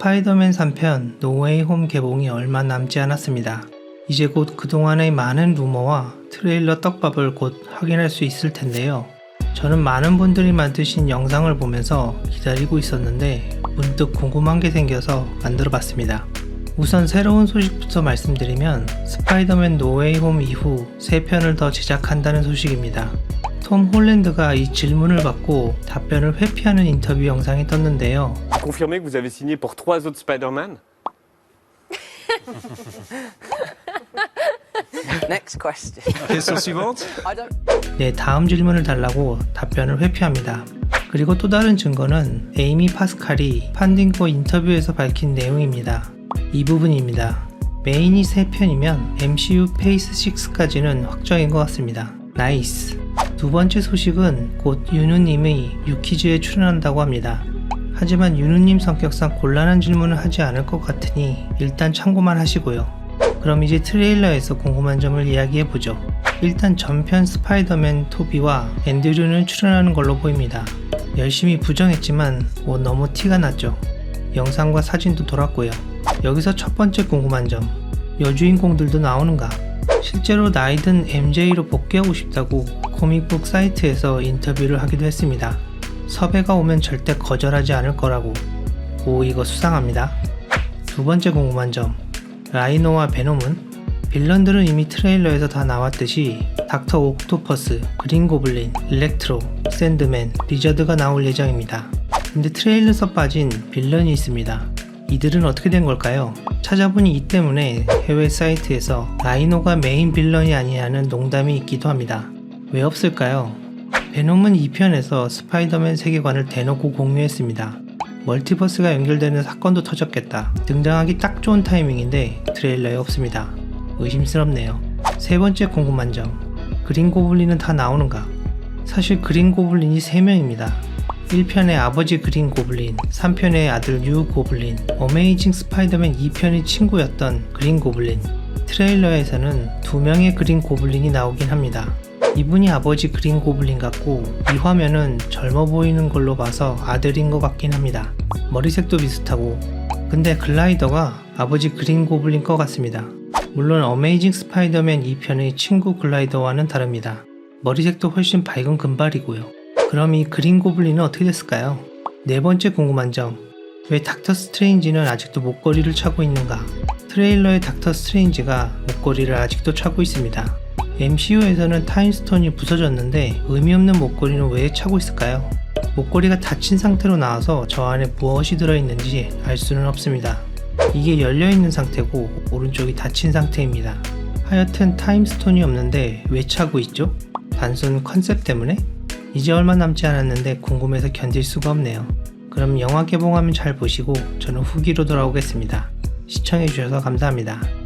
스파이더맨 3편 노웨이 홈 개봉이 얼마 남지 않았습니다. 이제 곧 그동안의 많은 루머와 트레일러 떡밥을 곧 확인할 수 있을 텐데요. 저는 많은 분들이 만드신 영상을 보면서 기다리고 있었는데 문득 궁금한 게 생겨서 만들어 봤습니다. 우선 새로운 소식부터 말씀드리면 스파이더맨 노웨이 홈 이후 3편을 더 제작한다는 소식입니다. 톰 홀랜드가 이 질문을 받고 답변을 회피하는 인터뷰 영상이 떴는데요. Confirmez que vous avez signé pour trois autres Spider-Man Next question. Question suivante I don't. 네, 다음 질문을 달라고 답변을 회피합니다. 그리고 또 다른 증거는 에이미 파스칼이 판딩코 인터뷰에서 밝힌 내용입니다. 이 부분입니다. 메인이 3편이면 MCU 페이스 6까지는 확정인 것 같습니다. 나이스. 두 번째 소식은 곧 윤우님이 유키즈에 출연한다고 합니다. 하지만 윤우님 성격상 곤란한 질문을 하지 않을 것 같으니 일단 참고만 하시고요. 그럼 이제 트레일러에서 궁금한 점을 이야기해보죠. 일단 전편 스파이더맨 토비와 앤드류는 출연하는 걸로 보입니다. 열심히 부정했지만 뭐 너무 티가 났죠. 영상과 사진도 돌았고요. 여기서 첫 번째 궁금한 점. 여주인공들도 나오는가? 실제로 나이든 MJ로 복귀하고 싶다고 코믹북 사이트에서 인터뷰를 하기도 했습니다. 섭외가 오면 절대 거절하지 않을 거라고. 오, 이거 수상합니다. 두 번째 궁금한 점. 라이노와 베놈은 빌런들은 이미 트레일러에서 다 나왔듯이 닥터 옥토퍼스, 그린 고블린, 일렉트로, 샌드맨, 리저드가 나올 예정입니다. 근데 트레일러에서 빠진 빌런이 있습니다. 이들은 어떻게 된 걸까요? 찾아보니 이 때문에 해외 사이트에서 라이노가 메인 빌런이 아니냐는 농담이 있기도 합니다. 왜 없을까요? 베놈은 2편에서 스파이더맨 세계관을 대놓고 공유했습니다. 멀티버스가 연결되는 사건도 터졌겠다. 등장하기 딱 좋은 타이밍인데 트레일러에 없습니다. 의심스럽네요. 세 번째 궁금한 점. 그린 고블린은 다 나오는가? 사실 그린 고블린이 3명입니다. 1편의 아버지 그린 고블린, 3편의 아들 뉴 고블린, 어메이징 스파이더맨 2편의 친구였던 그린 고블린. 트레일러에서는 두 명의 그린 고블린이 나오긴 합니다. 이분이 아버지 그린 고블린 같고 이 화면은 젊어 보이는 걸로 봐서 아들인 것 같긴 합니다. 머리색도 비슷하고 근데 글라이더가 아버지 그린 고블린 것 같습니다. 물론 어메이징 스파이더맨 2편의 친구 글라이더와는 다릅니다. 머리색도 훨씬 밝은 금발이고요. 그럼 이 그린 고블린은 어떻게 됐을까요? 네 번째 궁금한 점. 왜 닥터 스트레인지는 아직도 목걸이를 차고 있는가? 트레일러의 닥터 스트레인지가 목걸이를 아직도 차고 있습니다. MCU에서는 타임스톤이 부서졌는데 의미 없는 목걸이는 왜 차고 있을까요? 목걸이가 닫힌 상태로 나와서 저 안에 무엇이 들어있는지 알 수는 없습니다. 이게 열려있는 상태고 오른쪽이 닫힌 상태입니다. 하여튼 타임스톤이 없는데 왜 차고 있죠? 단순 컨셉 때문에? 이제 얼마 남지 않았는데 궁금해서 견딜 수가 없네요. 그럼 영화 개봉하면 잘 보시고 저는 후기로 돌아오겠습니다. 시청해주셔서 감사합니다.